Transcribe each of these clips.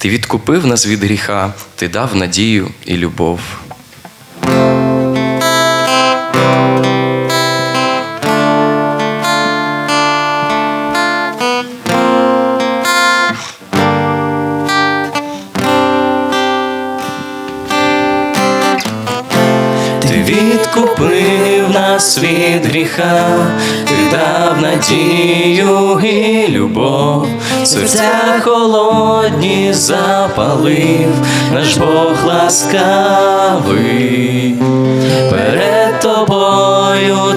Ти відкупив нас від гріха, ти дав надію і любов. Нас від гріха, ти дав надію і любов, серця холодні запалив, наш Бог ласкавий, перед тобою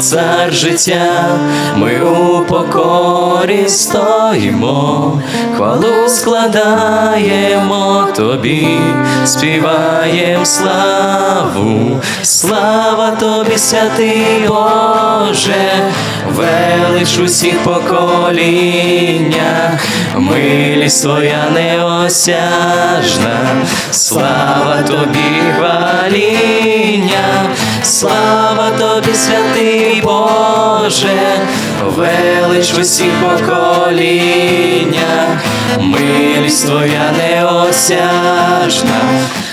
цар життя, ми у покорі стоїмо, хвалу складаємо тобі, співаєм славу, слава тобі, святий Боже, велич усіх поколіннях, милість твоя неосяжна, слава тобі, хваління, слава тобі, святий Боже, велич усіх поколіннях, милість твоя неосяжна,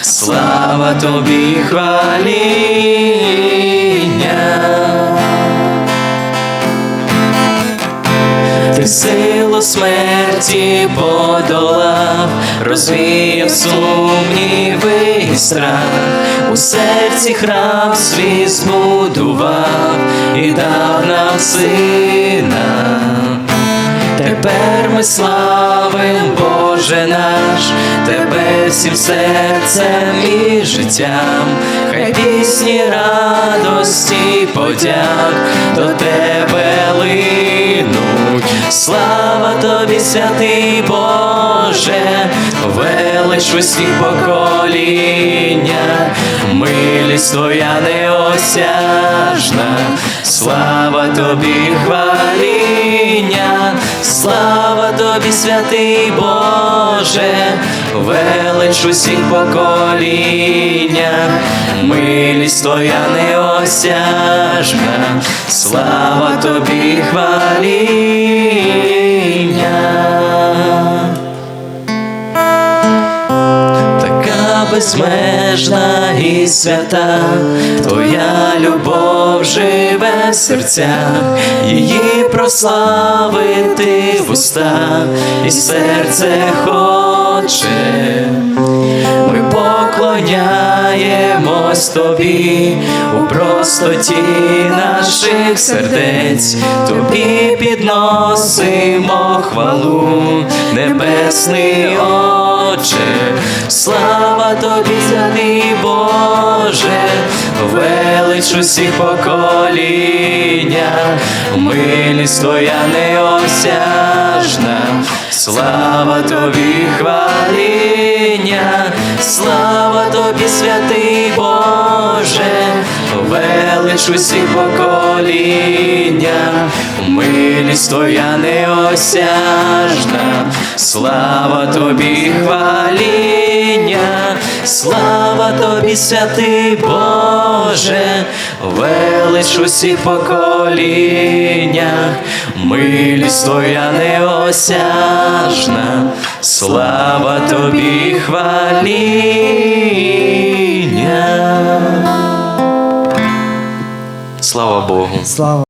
слава тобі, хваління. Ти смерті подолав, розвіяв сумніви і страх, у серці храм свій збудував і дав нам сина. Тепер ми славим, Боже наш, Тебе всім серцем і життям, хай пісні радості, подяк до Тебе линуть. Слава Тобі, святий Боже, велич усіх покоління, милість Твоя неосяжна, слава Тобі, хваління, слава Тобі, святий Боже, велич усіх покоління, милість Твоя неосяжна, слава Тобі, хваління. Така безмежна і свята, Твоя любов живе в серцях, її прославити в устах, і серце хоче. Ми поклоняємось тобі у простоті наших сердець, тобі підносимо хвалу, небесний Отче, слава тобі, святий Боже, велич усіх покоління, милість твоя неосяжна, слава тобі, хваління, слава тобі, святий велич усіх покоління, милість твоя неосяжна, слава тобі, хваління, слава тобі, святий Боже, велич усіх поколіннях, милість твоя неосяжна, слава тобі, хваління. Слава Богу. Слава